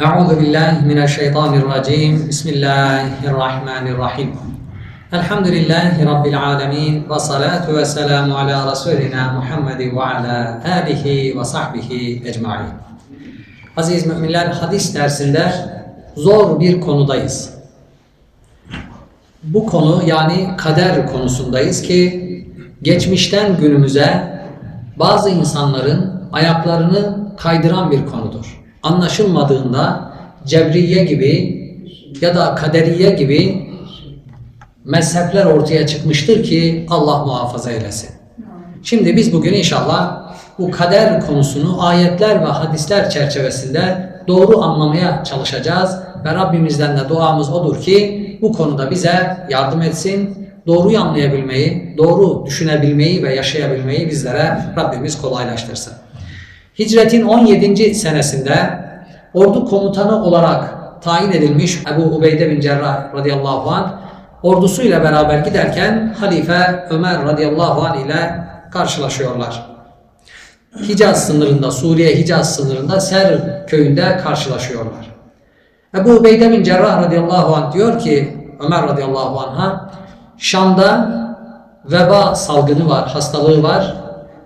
Euzu billahi mineşşeytanirracim. Bismillahirrahmanirrahim. Elhamdülillahi rabbil alamin ve salatu ve selamu ala resulina Muhammedin ve ala alihi ve sahbihi ecmaîn. Aziz müminler, hadis dersinde zor bir konudayız. Bu konu yani kader konusundayız ki geçmişten günümüze bazı insanların ayaklarını kaydıran bir konudur Anlaşılmadığında cebriye gibi ya da kaderiye gibi mezhepler ortaya çıkmıştır ki Allah muhafaza eylesin. Şimdi biz bugün inşallah bu kader konusunu ayetler ve hadisler çerçevesinde doğru anlamaya çalışacağız ve Rabbimizden de duamız odur ki bu konuda bize yardım etsin. Doğruyu anlayabilmeyi, doğru düşünebilmeyi ve yaşayabilmeyi bizlere Rabbimiz kolaylaştırsın. Hicretin 17. senesinde ordu komutanı olarak tayin edilmiş Ebu Ubeyde bin Cerrah radıyallahu anh ordusuyla beraber giderken Halife Ömer radıyallahu anh ile karşılaşıyorlar. Hicaz sınırında, Suriye Hicaz sınırında Ser köyünde karşılaşıyorlar. Ebu Ubeyde bin Cerrah radıyallahu anh diyor ki Ömer radıyallahu anh'a Şam'da veba salgını var, hastalığı var.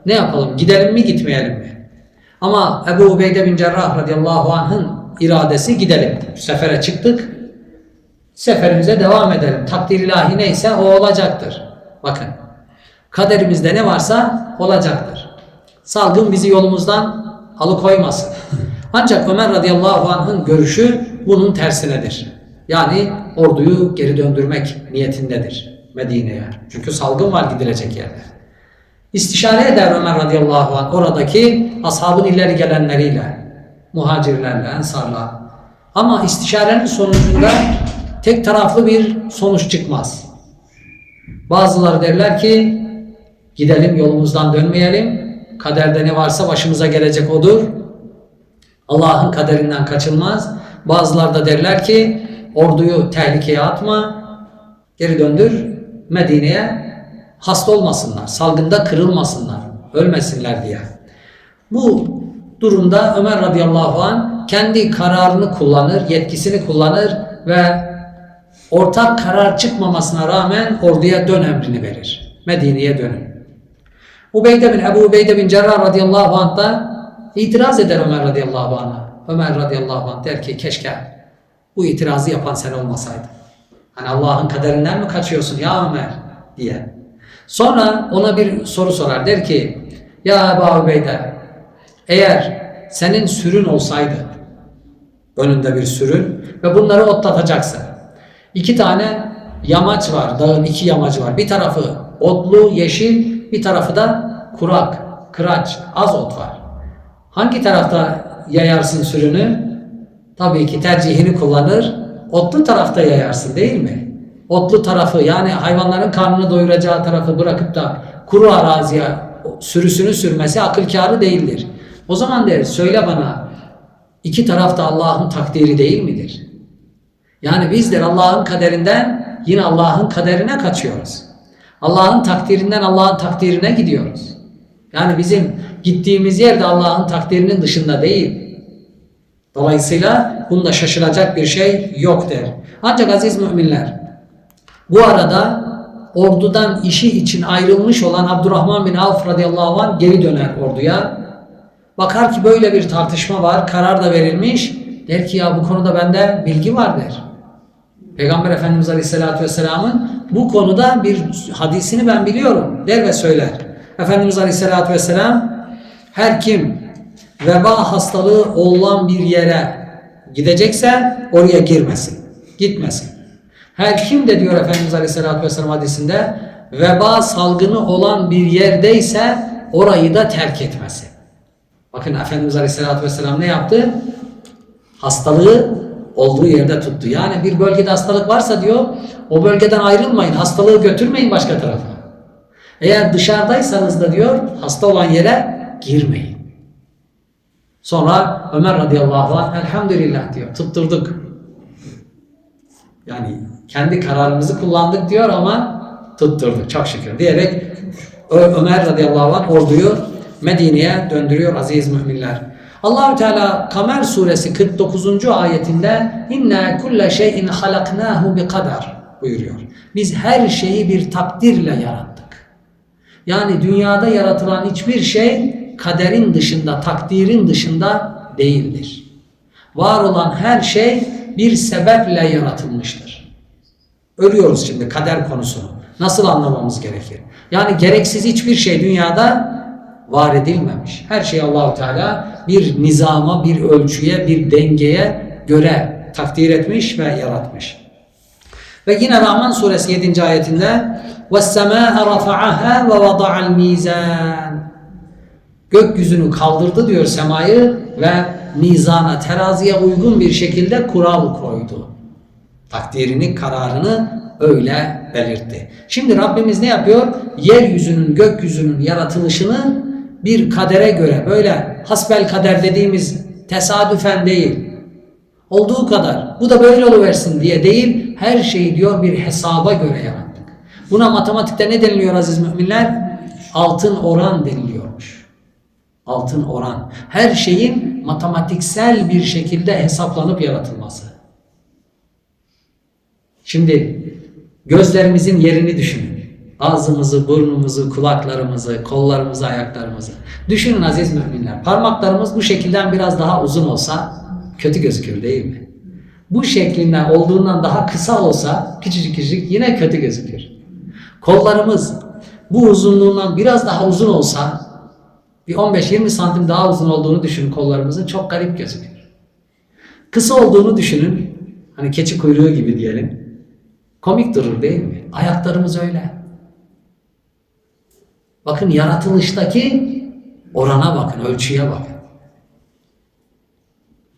Ne yapalım? Gidelim mi, gitmeyelim mi? Ama Ebu Ubeyde bin Cerrah radıyallahu anh'ın iradesi gidelim. Sefere çıktık. Seferimize devam edelim. Takdir ilahi neyse o olacaktır. Bakın. Kaderimizde ne varsa olacaktır. Salgın bizi yolumuzdan alıkoymasın. Ancak Ömer radıyallahu anh'ın görüşü bunun tersinedir. Yani orduyu geri döndürmek niyetindedir Medine'ye. Çünkü salgın var gidilecek yerde. İstişare eder Ömer radıyallahu anh oradaki ashabın ileri gelenleriyle, muhacirlerle, ensarla. Ama istişarenin sonucunda tek taraflı bir sonuç çıkmaz. Bazıları derler ki gidelim yolumuzdan dönmeyelim. Kaderde ne varsa başımıza gelecek odur. Allah'ın kaderinden kaçılmaz. Bazıları da derler ki orduyu tehlikeye atma, geri döndür Medine'ye hasta olmasınlar, salgında kırılmasınlar, ölmesinler diye. Bu durumda Ömer radıyallahu an kendi kararını kullanır, yetkisini kullanır ve ortak karar çıkmamasına rağmen orduya dön emrini verir. Medine'ye dönün. Ubeyde bin Ebu Ubeyde bin Cerrah radıyallahu anh da itiraz eder Ömer radıyallahu anh'a. Ömer radıyallahu anh der ki keşke bu itirazı yapan sen olmasaydın. Hani Allah'ın kaderinden mi kaçıyorsun ya Ömer diye. Sonra ona bir soru sorar. Der ki ya Ebu Ubeyde eğer senin sürün olsaydı önünde bir sürün ve bunları otlatacaksın. İki tane yamaç var. Dağın iki yamacı var. Bir tarafı otlu, yeşil, bir tarafı da kurak, kıraç, az ot var. Hangi tarafta yayarsın sürünü? Tabii ki tercihini kullanır. Otlu tarafta yayarsın değil mi? Otlu tarafı yani hayvanların karnını doyuracağı tarafı bırakıp da kuru araziye sürüsünü sürmesi akıl kârı değildir. O zaman der söyle bana iki tarafta Allah'ın takdiri değil midir? Yani bizler Allah'ın kaderinden yine Allah'ın kaderine kaçıyoruz. Allah'ın takdirinden Allah'ın takdirine gidiyoruz. Yani bizim gittiğimiz yer de Allah'ın takdirinin dışında değil. Dolayısıyla bunda şaşıracak bir şey yok der. Ancak aziz müminler bu arada ordudan işi için ayrılmış olan Abdurrahman bin Avf radıyallahu anh geri döner orduya. Bakar ki böyle bir tartışma var, karar da verilmiş. Der ki ya bu konuda bende bilgi var der. Peygamber Efendimiz Aleyhisselatü Vesselam'ın bu konuda bir hadisini ben biliyorum der ve söyler. Efendimiz Aleyhisselatü Vesselam her kim veba hastalığı olan bir yere gidecekse oraya girmesin, gitmesin. Her kim de diyor Efendimiz Aleyhisselatü Vesselam hadisinde veba salgını olan bir yerdeyse orayı da terk etmesin. Bakın Efendimiz Aleyhisselatü Vesselam ne yaptı? Hastalığı olduğu yerde tuttu. Yani bir bölgede hastalık varsa diyor o bölgeden ayrılmayın. Hastalığı götürmeyin başka tarafa. Eğer dışarıdaysanız da diyor hasta olan yere girmeyin. Sonra Ömer radıyallahu anh elhamdülillah diyor tutturduk. Yani kendi kararımızı kullandık diyor ama tutturduk çok şükür diyerek Ömer radıyallahu anh orduyu Medine'ye döndürüyor aziz müminler. Allahü Teala Kamer suresi 49. ayetinde inna kulle şeyin halaknahu bi kadar buyuruyor. Biz her şeyi bir takdirle yarattık. Yani dünyada yaratılan hiçbir şey kaderin dışında, takdirin dışında değildir. Var olan her şey bir sebeple yaratılmıştır. Ölüyoruz şimdi kader konusunu. Nasıl anlamamız gerekir? Yani gereksiz hiçbir şey dünyada var edilmemiş. Her şey Allahu Teala bir nizama, bir ölçüye, bir dengeye göre takdir etmiş ve yaratmış. Ve yine Rahman suresi 7. ayetinde وَالسَّمَاءَ رَفَعَهَا وَوَضَعَ الْمِيزَانِ Gökyüzünü kaldırdı diyor semayı ve mizana, teraziye uygun bir şekilde kural koydu. Takdirini, kararını öyle belirtti. Şimdi Rabbimiz ne yapıyor? Yeryüzünün, gökyüzünün yaratılışını bir kadere göre böyle hasbel kader dediğimiz tesadüfen değil. Olduğu kadar bu da böyle oluversin diye değil her şeyi diyor bir hesaba göre yarattık. Buna matematikte ne deniliyor aziz müminler? Altın oran deniliyormuş. Altın oran. Her şeyin matematiksel bir şekilde hesaplanıp yaratılması. Şimdi gözlerimizin yerini düşünün. Ağzımızı, burnumuzu, kulaklarımızı, kollarımızı, ayaklarımızı. Düşünün aziz müminler. Parmaklarımız bu şekilden biraz daha uzun olsa kötü gözükür değil mi? Bu şeklinden olduğundan daha kısa olsa küçücük küçücük yine kötü gözükür. Kollarımız bu uzunluğundan biraz daha uzun olsa bir 15-20 santim daha uzun olduğunu düşünün kollarımızın çok garip gözükür. Kısa olduğunu düşünün. Hani keçi kuyruğu gibi diyelim. Komik durur değil mi? Ayaklarımız öyle. Bakın yaratılıştaki orana bakın, ölçüye bakın.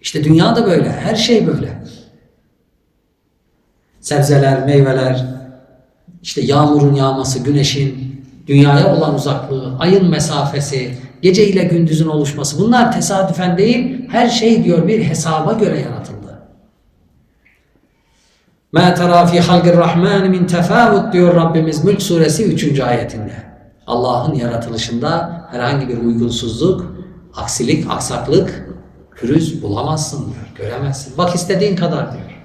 İşte dünya da böyle, her şey böyle. Sebzeler, meyveler, işte yağmurun yağması, güneşin, dünyaya olan uzaklığı, ayın mesafesi, gece ile gündüzün oluşması bunlar tesadüfen değil, her şey diyor bir hesaba göre yaratıldı. مَا تَرَى فِي خَلْقِ الرَّحْمَانِ مِنْ تَفَاوُتْ diyor Rabbimiz Mülk suresi 3. ayetinde. Allah'ın yaratılışında herhangi bir uygunsuzluk, aksilik, aksaklık, pürüz bulamazsın diyor, göremezsin. Bak istediğin kadar diyor.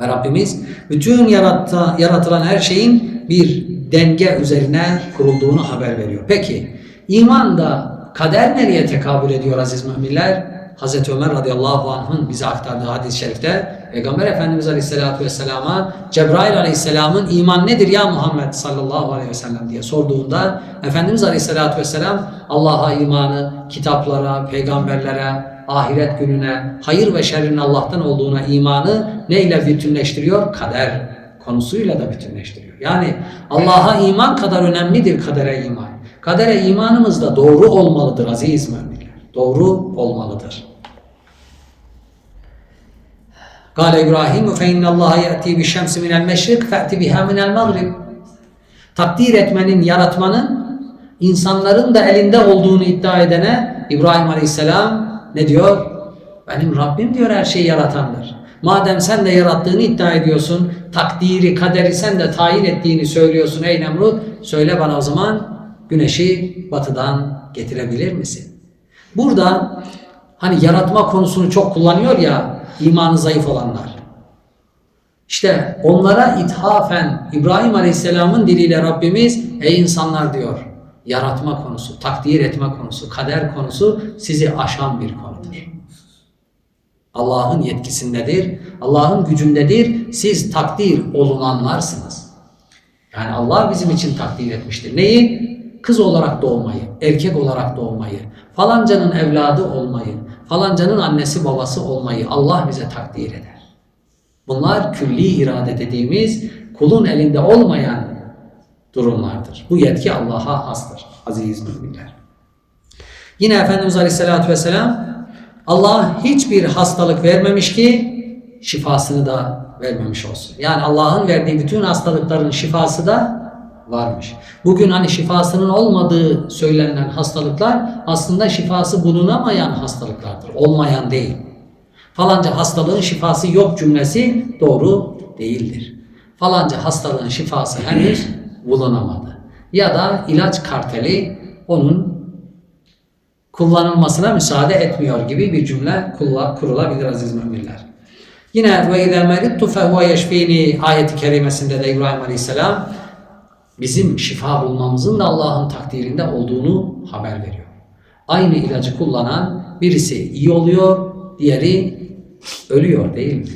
Ve Rabbimiz bütün yaratta, yaratılan her şeyin bir denge üzerine kurulduğunu haber veriyor. Peki imanda kader nereye tekabül ediyor aziz müminler? Hazreti Ömer radıyallahu anh'ın bize aktardığı hadis-i şerifte Peygamber Efendimiz aleyhissalatu vesselama Cebrail aleyhisselamın iman nedir ya Muhammed sallallahu aleyhi ve sellem diye sorduğunda Efendimiz aleyhissalatu vesselam Allah'a imanı, kitaplara, peygamberlere, ahiret gününe, hayır ve şerrin Allah'tan olduğuna imanı neyle bütünleştiriyor? Kader konusuyla da bütünleştiriyor. Yani Allah'a iman kadar önemlidir kadere iman. Kadere imanımız da doğru olmalıdır aziz müminler. Doğru olmalıdır. Kale İbrahim fe innallaha ya'ti bi şemsi minel meşrik fe'ti biha minel mağrib. Takdir etmenin, yaratmanın insanların da elinde olduğunu iddia edene İbrahim Aleyhisselam ne diyor? Benim Rabbim diyor her şeyi yaratandır. Madem sen de yarattığını iddia ediyorsun, takdiri, kaderi sen de tayin ettiğini söylüyorsun ey Nemrut, söyle bana o zaman güneşi batıdan getirebilir misin? Burada hani yaratma konusunu çok kullanıyor ya imanı zayıf olanlar. İşte onlara ithafen İbrahim Aleyhisselam'ın diliyle Rabbimiz ey insanlar diyor yaratma konusu, takdir etme konusu, kader konusu sizi aşan bir konudur. Allah'ın yetkisindedir, Allah'ın gücündedir. Siz takdir olunanlarsınız. Yani Allah bizim için takdir etmiştir. Neyi? Kız olarak doğmayı, erkek olarak doğmayı, falancanın evladı olmayı, falancanın annesi babası olmayı Allah bize takdir eder. Bunlar külli irade dediğimiz kulun elinde olmayan durumlardır. Bu yetki Allah'a hastır aziz müminler. Yine Efendimiz Aleyhisselatü Vesselam Allah hiçbir hastalık vermemiş ki şifasını da vermemiş olsun. Yani Allah'ın verdiği bütün hastalıkların şifası da varmış. Bugün hani şifasının olmadığı söylenen hastalıklar aslında şifası bulunamayan hastalıklardır. Olmayan değil. Falanca hastalığın şifası yok cümlesi doğru değildir. Falanca hastalığın şifası henüz bulunamadı. Ya da ilaç karteli onun kullanılmasına müsaade etmiyor gibi bir cümle kurulabilir aziz müminler. Yine ve izâ merittu fehuve yeşfîni ayeti kerimesinde de İbrahim Aleyhisselam bizim şifa bulmamızın da Allah'ın takdirinde olduğunu haber veriyor. Aynı ilacı kullanan birisi iyi oluyor, diğeri ölüyor değil mi?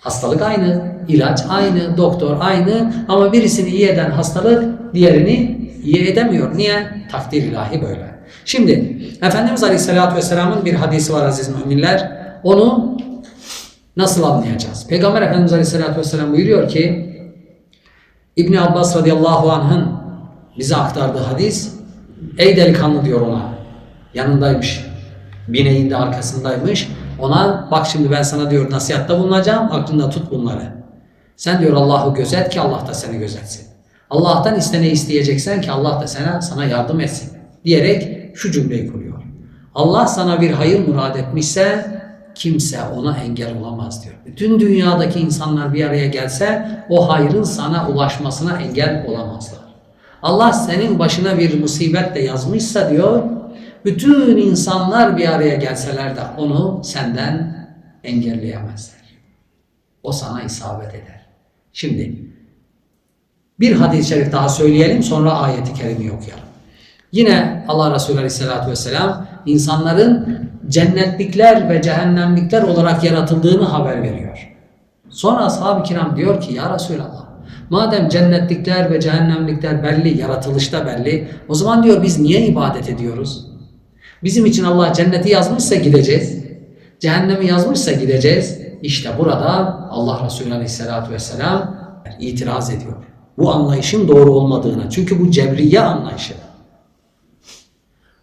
Hastalık aynı, ilaç aynı, doktor aynı ama birisini iyi eden hastalık diğerini iyi edemiyor. Niye? Takdir ilahi böyle. Şimdi Efendimiz Aleyhisselatü Vesselam'ın bir hadisi var aziz müminler. Onu nasıl anlayacağız? Peygamber Efendimiz Aleyhisselatü Vesselam buyuruyor ki İbni Abbas radıyallahu anh'ın bize aktardığı hadis Ey delikanlı diyor ona. Yanındaymış. Bineğin de arkasındaymış. Ona bak şimdi ben sana diyor nasihatta bulunacağım. Aklında tut bunları. Sen diyor Allah'ı gözet ki Allah da seni gözetsin. Allah'tan iste ne isteyeceksen ki Allah da sana, sana yardım etsin. Diyerek şu cümleyi kuruyor. Allah sana bir hayır murad etmişse kimse ona engel olamaz diyor. Bütün dünyadaki insanlar bir araya gelse o hayrın sana ulaşmasına engel olamazlar. Allah senin başına bir musibet de yazmışsa diyor, bütün insanlar bir araya gelseler de onu senden engelleyemezler. O sana isabet eder. Şimdi bir hadis-i şerif daha söyleyelim sonra ayeti kerimeyi okuyalım. Yine Allah Resulü Aleyhisselatü Vesselam insanların cennetlikler ve cehennemlikler olarak yaratıldığını haber veriyor. Sonra ashab-ı kiram diyor ki ya Resulallah madem cennetlikler ve cehennemlikler belli, yaratılışta belli o zaman diyor biz niye ibadet ediyoruz? Bizim için Allah cenneti yazmışsa gideceğiz. Cehennemi yazmışsa gideceğiz. İşte burada Allah Resulü Aleyhisselatü Vesselam itiraz ediyor. Bu anlayışın doğru olmadığına. Çünkü bu cebriye anlayışı.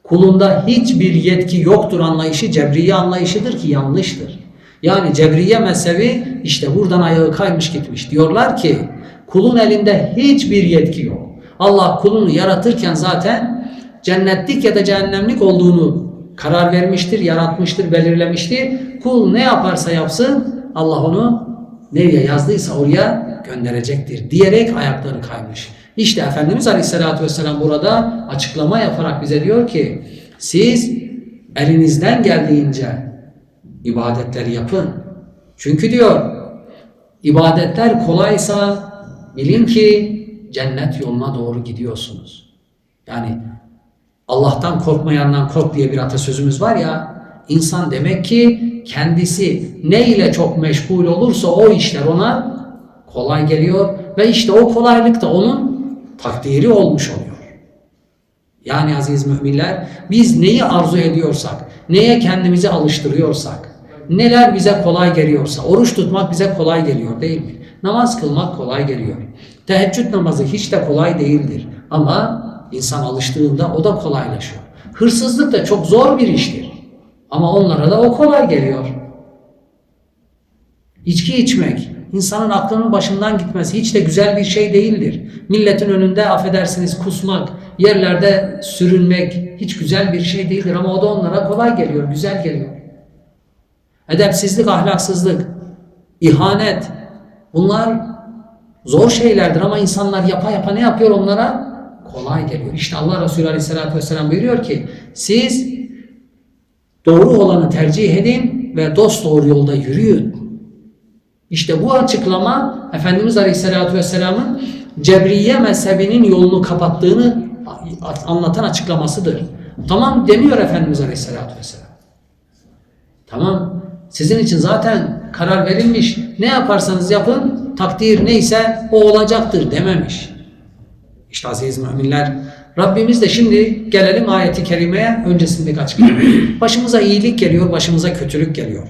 Kulunda hiçbir yetki yoktur anlayışı cebriye anlayışıdır ki yanlıştır. Yani cebriye mezhebi işte buradan ayağı kaymış gitmiş. Diyorlar ki kulun elinde hiçbir yetki yok. Allah kulunu yaratırken zaten cennetlik ya da cehennemlik olduğunu karar vermiştir, yaratmıştır, belirlemiştir. Kul ne yaparsa yapsın Allah onu nereye yazdıysa oraya gönderecektir diyerek ayakları kaymış. İşte Efendimiz Aleyhisselatü Vesselam burada açıklama yaparak bize diyor ki siz elinizden geldiğince ibadetleri yapın. Çünkü diyor ibadetler kolaysa bilin ki cennet yoluna doğru gidiyorsunuz. Yani Allah'tan korkmayandan kork diye bir atasözümüz var ya insan demek ki kendisi ne ile çok meşgul olursa o işler ona kolay geliyor ve işte o kolaylık da onun takdiri olmuş oluyor. Yani aziz müminler biz neyi arzu ediyorsak, neye kendimizi alıştırıyorsak, neler bize kolay geliyorsa, oruç tutmak bize kolay geliyor değil mi? Namaz kılmak kolay geliyor. Teheccüd namazı hiç de kolay değildir. Ama insan alıştığında o da kolaylaşıyor. Hırsızlık da çok zor bir iştir. Ama onlara da o kolay geliyor. İçki içmek, insanın aklının başından gitmesi hiç de güzel bir şey değildir. Milletin önünde affedersiniz kusmak, yerlerde sürünmek hiç güzel bir şey değildir ama o da onlara kolay geliyor, güzel geliyor. Edepsizlik, ahlaksızlık, ihanet bunlar zor şeylerdir ama insanlar yapa yapa ne yapıyor onlara? Kolay geliyor. İşte Allah Resulü Aleyhisselatü Vesselam buyuruyor ki siz doğru olanı tercih edin ve dost doğru yolda yürüyün. İşte bu açıklama Efendimiz Aleyhisselatü Vesselam'ın Cebriye mezhebinin yolunu kapattığını anlatan açıklamasıdır. Tamam demiyor Efendimiz Aleyhisselatü Vesselam. Tamam sizin için zaten karar verilmiş. Ne yaparsanız yapın takdir neyse o olacaktır dememiş. İşte aziz müminler Rabbimiz de şimdi gelelim ayeti kerimeye öncesindeki açıklama. Başımıza iyilik geliyor, başımıza kötülük geliyor.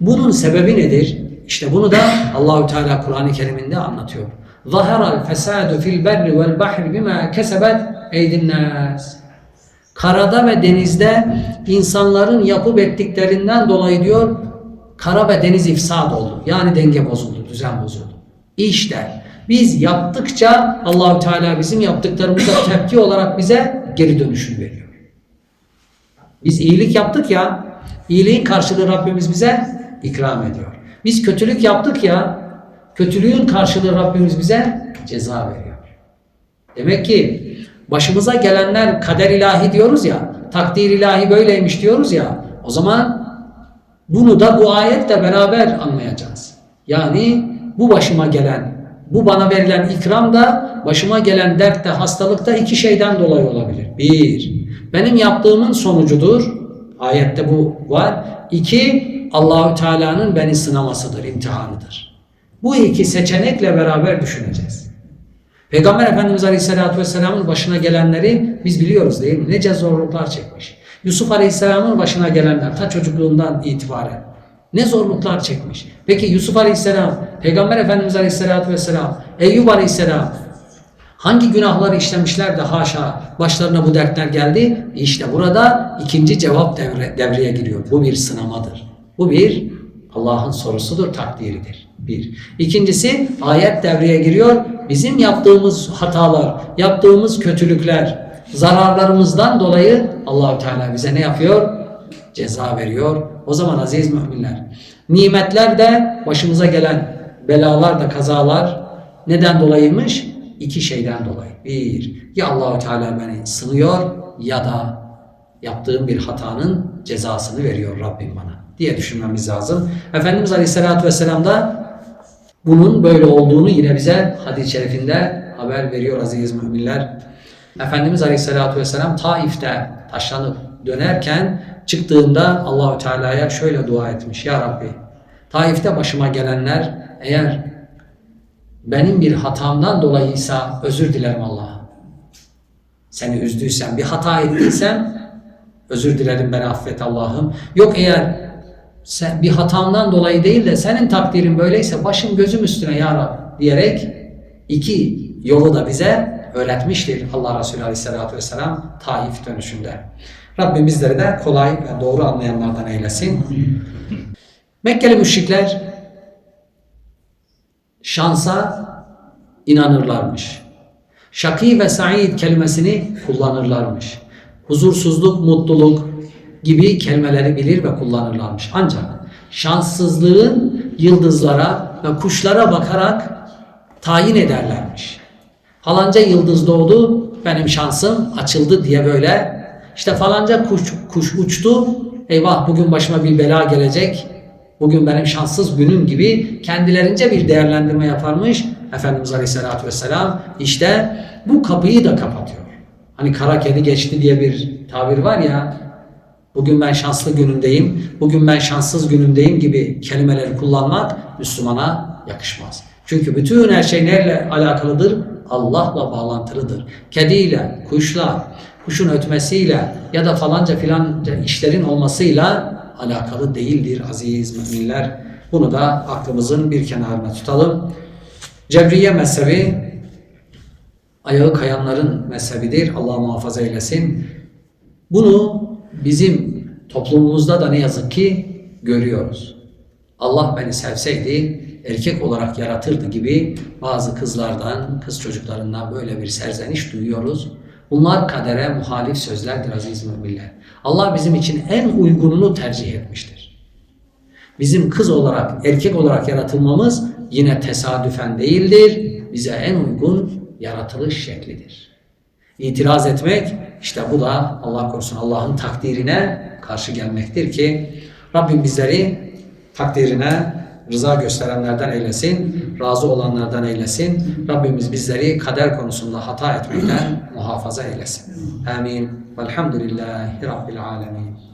Bunun sebebi nedir? İşte bunu da Allahü Teala Kur'an-ı Kerim'inde anlatıyor. Zaharal fesadu fil berri vel bahri bima kesebet eydin. Karada ve denizde insanların yapıp ettiklerinden dolayı diyor kara ve deniz ifsad oldu. Yani denge bozuldu, düzen bozuldu. İşte biz yaptıkça Allahü Teala bizim yaptıklarımıza tepki olarak bize geri dönüşüm veriyor. Biz iyilik yaptık ya, iyiliğin karşılığı Rabbimiz bize ikram ediyor. Biz kötülük yaptık ya, kötülüğün karşılığı Rabbimiz bize ceza veriyor. Demek ki Başımıza gelenler kader ilahi diyoruz ya, takdir ilahi böyleymiş diyoruz ya. O zaman bunu da bu ayetle beraber anlayacağız. Yani bu başıma gelen, bu bana verilen ikram da başıma gelen dert de hastalıkta iki şeyden dolayı olabilir. Bir, benim yaptığımın sonucudur. Ayette bu var. İki, Allahü Teala'nın beni sınamasıdır, imtihanıdır. Bu iki seçenekle beraber düşüneceğiz. Peygamber Efendimiz Aleyhisselatü Vesselam'ın başına gelenleri biz biliyoruz değil mi? Nece zorluklar çekmiş. Yusuf Aleyhisselam'ın başına gelenler ta çocukluğundan itibaren ne zorluklar çekmiş. Peki Yusuf Aleyhisselam, Peygamber Efendimiz Aleyhisselatü Vesselam, Eyyub Aleyhisselam hangi günahları işlemişler de haşa başlarına bu dertler geldi? İşte burada ikinci cevap devre, devreye giriyor. Bu bir sınamadır. Bu bir Allah'ın sorusudur, takdiridir. Bir. İkincisi ayet devreye giriyor. Bizim yaptığımız hatalar, yaptığımız kötülükler, zararlarımızdan dolayı Allahü Teala bize ne yapıyor? Ceza veriyor. O zaman aziz müminler, nimetler de başımıza gelen belalar da kazalar neden dolayıymış? İki şeyden dolayı. Bir, ya Allahü Teala beni sınıyor ya da yaptığım bir hatanın cezasını veriyor Rabbim bana diye düşünmemiz lazım. Efendimiz Aleyhisselatü Vesselam da bunun böyle olduğunu yine bize hadis-i şerifinde haber veriyor aziz müminler. Efendimiz Aleyhisselatü Vesselam Taif'te taşlanıp dönerken çıktığında Allahü Teala'ya şöyle dua etmiş. Ya Rabbi Taif'te başıma gelenler eğer benim bir hatamdan dolayıysa özür dilerim Allah'a. Seni üzdüysem, bir hata ettiysem özür dilerim beni affet Allah'ım. Yok eğer sen bir hatamdan dolayı değil de senin takdirin böyleyse başım gözüm üstüne ya Rab diyerek iki yolu da bize öğretmiştir Allah Resulü Aleyhisselatü Vesselam Taif dönüşünde. Rabbim bizleri de kolay ve doğru anlayanlardan eylesin. Mekkeli müşrikler şansa inanırlarmış. Şaki ve said kelimesini kullanırlarmış. Huzursuzluk, mutluluk gibi kelimeleri bilir ve kullanırlarmış. Ancak şanssızlığın yıldızlara ve kuşlara bakarak tayin ederlermiş. Falanca yıldız doğdu, benim şansım açıldı diye böyle. İşte falanca kuş, kuş uçtu, eyvah bugün başıma bir bela gelecek, bugün benim şanssız günüm gibi kendilerince bir değerlendirme yaparmış. Efendimiz Aleyhisselatü Vesselam işte bu kapıyı da kapatıyor. Hani kara kedi geçti diye bir tabir var ya, bugün ben şanslı günümdeyim, bugün ben şanssız günümdeyim gibi kelimeleri kullanmak Müslümana yakışmaz. Çünkü bütün her şey neyle alakalıdır? Allah'la bağlantılıdır. Kediyle, kuşla, kuşun ötmesiyle ya da falanca filanca işlerin olmasıyla alakalı değildir aziz müminler. Bunu da aklımızın bir kenarına tutalım. Cebriye mezhebi ayağı kayanların mezhebidir. Allah muhafaza eylesin. Bunu bizim toplumumuzda da ne yazık ki görüyoruz. Allah beni sevseydi erkek olarak yaratırdı gibi bazı kızlardan, kız çocuklarından böyle bir serzeniş duyuyoruz. Bunlar kadere muhalif sözlerdir aziz müminler. Allah bizim için en uygununu tercih etmiştir. Bizim kız olarak, erkek olarak yaratılmamız yine tesadüfen değildir. Bize en uygun yaratılış şeklidir. İtiraz etmek işte bu da Allah korusun Allah'ın takdirine karşı gelmektir ki Rabbim bizleri takdirine rıza gösterenlerden eylesin, razı olanlardan eylesin. Rabbimiz bizleri kader konusunda hata etmekten muhafaza eylesin. Amin. Velhamdülillahi Rabbil alemin.